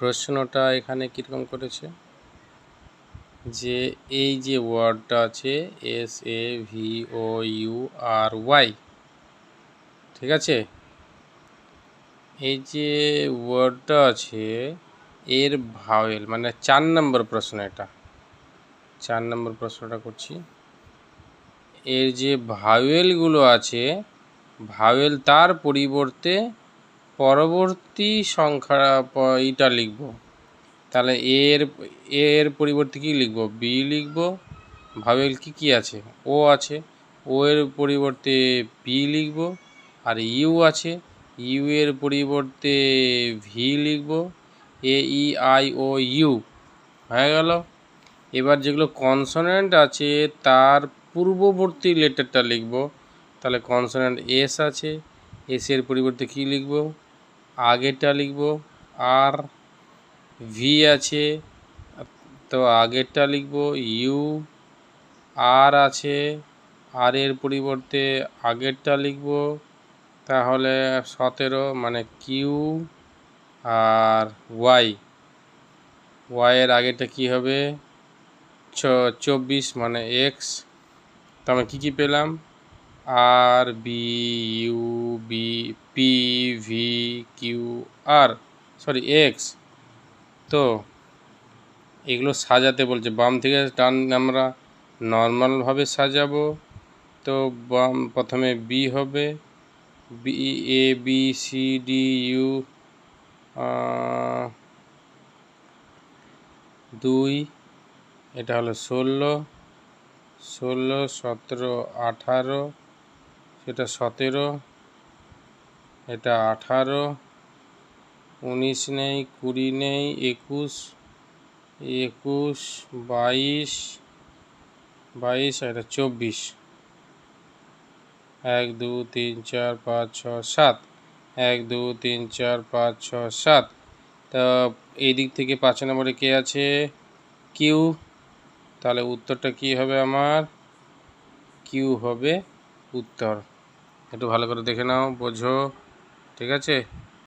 প্রশ্নটা এখানে কীরকম করেছে? যে এই যে ওয়ার্ডটা আছে S A V O U R Y ঠিক আছে? এই যে ওয়ার্ডটা আছে, এর ভাওয়েল মানে চার নম্বর প্রশ্ন এটা। চার নম্বর প্রশ্নটা করছি। এর যে ভাওয়েলগুলো আছে, ভাওয়েল তার পরিবর্তে পরবর্তী সংখ্যা এটা লিখব। তাহলে এর এর পরিবর্তে কী লিখব? বি লিখব। ভাওয়েল কি কি আছে? ও আছে। ও এর পরিবর্তে বি লিখব। আর ইউ আছে। ইউ এর পরিবর্তে ভি লিখব। A, E, I, O, U. হয়ে গেল। এবার যেগুলো কনসোনেন্ট আছে, তার পূর্ববর্তী লেটারটা লিখব। তাহলে কনসোনেন্ট এস আছে। এস এর পরিবর্তে কী লিখব? আগেরটা লিখব। আর ভি আছে, তো আগেরটা লিখব। ইউ আর আছে আর এর পরিবর্তে আগেরটা লিখব। তাহলে সতেরো মানে কিউ আর ওয়াই ওয়াইয়ের আগেরটা কী হবে? চব্বিশ মানে এক্স তো আমরা কী কী পেলাম? আর B U B P V Q R sorry X তো এগুলো সাজাতে বলছে। বাম থেকে ডান আমরা নর্মালভাবে সাজাবো। তো বাম প্রথমে বি হবে। B A B C D U দুই। এটা হলো ষোলো। ষোলো, সতেরো, আঠারো। সেটা সতেরো, এটা আঠারো, উনিশ নেই, কুড়ি নেই, একুশ একুশ, বাইশ বাইশ এটা চব্বিশ। এক, দু, তিন, চার, পাঁচ ছ সাত। এক, দু, তিন, চার, পাঁচ ছ সাত। তা এই দিক থেকে পাঁচ নম্বরে কে আছে? কিউ। তাহলে উত্তরটা কি হবে আমার? কিউ হবে উত্তর। একটু ভালো করে দেখে নাও বোঝো ঠিক আছে?